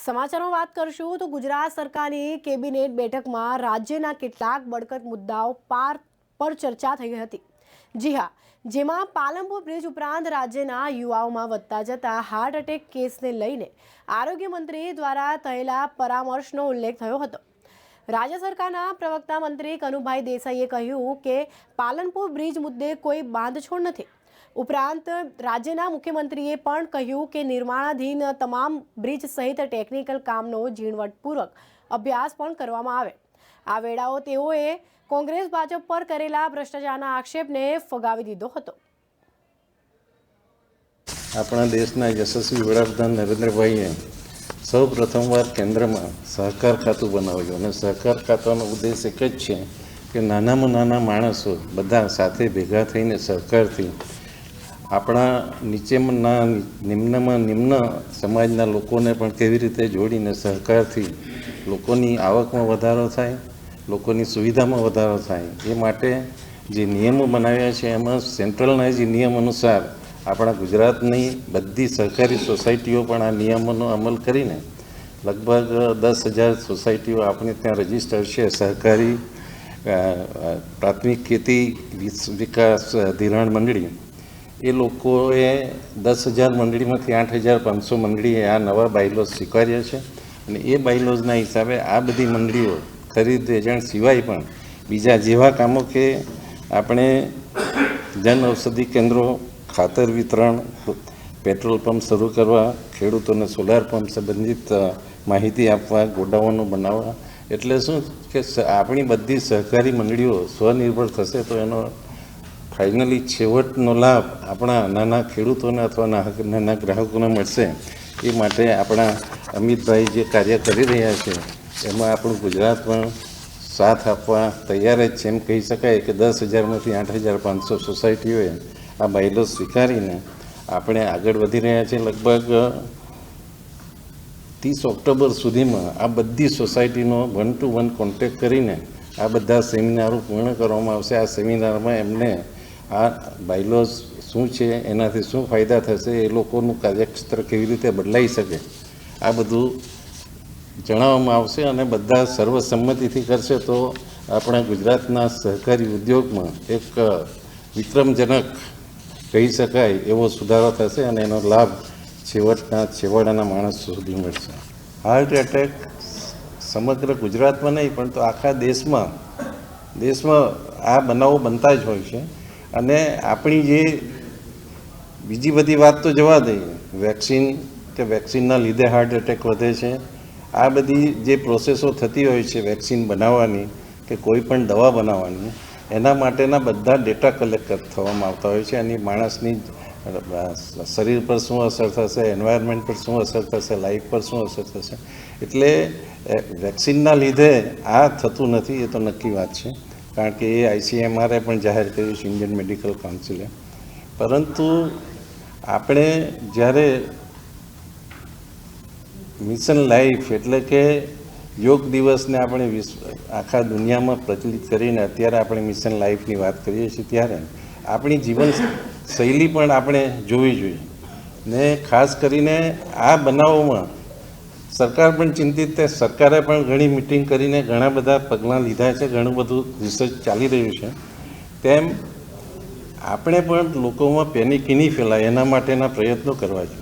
સમાચારમાં વાત કરશું તો ગુજરાત સરકારની કેબિનેટ બેઠકમાં રાજ્યના કેટલાક બળકટ મુદ્દાઓ પાર પર ચર્ચા થઈ હતી. જી હા, જેમાં પાલનપુર બ્રિજ ઉપરાંત રાજ્યના યુવાઓમાં વધતા જતા હાર્ટ એટેક કેસને લઈને આરોગ્ય મંત્રી દ્વારા થયેલા પરામર્શનો ઉલ્લેખ થયો હતો. રાજ્ય સરકારના પ્રવક્તા મંત્રી કનુભાઈ દેસાઈએ કહ્યું કે પાલનપુર બ્રિજ મુદ્દે કોઈ બાંધછોડ નથી. ઉપરાંત રાજ્યના મુખ્યમંત્રીએ પણ કહ્યું કે નિર્માણાધીન તમામ બ્રિજ સહિત ટેકનિકલ કામનો ઝીણવટપૂર્વક અભ્યાસ પણ કરવામાં આવે. આ વેળાઓ તેઓએ કોંગ્રેસ ભાજપ પર કરેલા ભ્રષ્ટાચારના આક્ષેપને ફગાવી દીધો હતો. આપણા દેશના યશસ્વી વડાપ્રધાન નરેન્દ્રભાઈએ સૌ પ્રથમવાર કેન્દ્રમાં સહકાર ખાતું બનાવ્યું અને સહકાર ખાતાનો ઉદ્દેશ એક જ છે કે નાનામાં નાના માણસો બધા સાથે ભેગા થઈને સહકારથી આપણા નીચેમાં નિમ્નમાં નિમ્ન સમાજના લોકોને પણ કેવી રીતે જોડીને સહકારથી લોકોની આવકમાં વધારો થાય, લોકોની સુવિધામાં વધારો થાય, એ માટે જે નિયમો બનાવ્યા છે એમાં સેન્ટ્રલના જે નિયમ અનુસાર આપણા ગુજરાતની બધી સહકારી સોસાયટીઓ પણ આ નિયમોનો અમલ કરીને લગભગ દસ હજાર સોસાયટીઓ આપણે ત્યાં રજિસ્ટર છે. સહકારી પ્રાથમિક ખેતી વિકાસ ધિરાણ મંડળી. એ લોકોએ દસ હજાર મંડળીમાંથી આઠ હજાર પાંચસો મંડળીએ આ નવા બાયલોઝ સ્વીકાર્યા છે. અને એ બાયલોઝના હિસાબે આ બધી મંડળીઓ ખરીદ, વેચાણ સિવાય પણ બીજા જેવા કામો કે આપણે જન ઔષધિ કેન્દ્રો, ખાતર વિતરણ, પેટ્રોલ પંપ શરૂ કરવા ખેડૂતોને સોલાર પંપ સંબંધિત માહિતી આપવા, ગોડાઉનો બનાવવા. એટલે શું કે આપણી બધી સહકારી મંડળીઓ સ્વનિર્ભર થશે તો એનો ફાઇનલી છેવટનો લાભ આપણા નાના ખેડૂતોને અથવા નાના ગ્રાહકોને મળશે. એ માટે આપણા અમિતભાઈ જે કાર્ય કરી રહ્યા છે, એમાં આપણું ગુજરાત પણ સાથ આપવા તૈયાર જ છે. એમ કહી શકાય કે દસ હજારમાંથી આઠ હજાર પાંચસો સોસાયટીઓએ આ બાયલો સ્વીકારીને આપણે આગળ વધી રહ્યા છીએ લગભગ ત્રીસ ઓક્ટોબર સુધીમાં આ બધી સોસાયટીનો વન ટુ વન કોન્ટેક્ટ કરીને આ બધા સેમિનારો પૂર્ણ કરવામાં આવશે. આ સેમિનારમાં એમને આ બાયલોઝ શું છે, એનાથી શું ફાયદા થશે, એ લોકોનું કાર્યક્ષેત્ર કેવી રીતે બદલાઈ શકે, આ બધું જણાવવામાં આવશે અને બધા સર્વસંમતિથી કરશે તો આપણા ગુજરાતના સહકારી ઉદ્યોગમાં એક વિક્રમજનક કહી શકાય એવો સુધારો થશે અને એનો લાભ છેવટના છેવાડાના માણસ સુધી મળશે. હાર્ટ એટેક સમગ્ર ગુજરાતમાં નહીં, પણ તો આખા દેશમાં દેશમાં આ બનાવો બનતા જ હોય છે. અને આપણી જે બીજી બધી વાત તો જવા દઈએ વેક્સિન કે વેક્સિનના લીધે હાર્ટ એટેક વધે છે, આ બધી જે પ્રોસેસો થતી હોય છે વેક્સિન બનાવવાની કે કોઈ પણ દવા બનાવવાની, એના માટેના બધા ડેટા કલેક્ટ થવામાં આવતા હોય છે અને માણસની શરીર પર શું અસર થશે, એન્વાયરમેન્ટ પર શું અસર થશે, લાઈફ પર શું અસર થશે, એટલે વેક્સિનના લીધે આ થતું નથી, એ તો નક્કી વાત છે. કારણ કે એ આઈસીએમઆરએ પણ જાહેર કર્યું છે, ઇન્ડિયન મેડિકલ કાઉન્સિલે. પરંતુ આપણે જ્યારે મિશન લાઈફ એટલે કે યોગ દિવસને આપણે વિશ્વ, આખા દુનિયામાં પ્રચલિત કરીને અત્યારે આપણે મિશન લાઈફની વાત કરીએ છીએ ત્યારે આપણી જીવન શૈલી પણ આપણે જોવી જોઈએ. ને ખાસ કરીને આ બનાવોમાં સરકાર પણ ચિંતિત છે. સરકારે પણ ઘણી મિટિંગ કરીને ઘણા બધા પગલાં લીધા છે. ઘણું બધું રિસર્ચ ચાલી રહ્યું છે. તેમ આપણે પણ લોકોમાં પેનિક નહીં ફેલાય. એના માટેના પ્રયત્નો કરવા જોઈએ.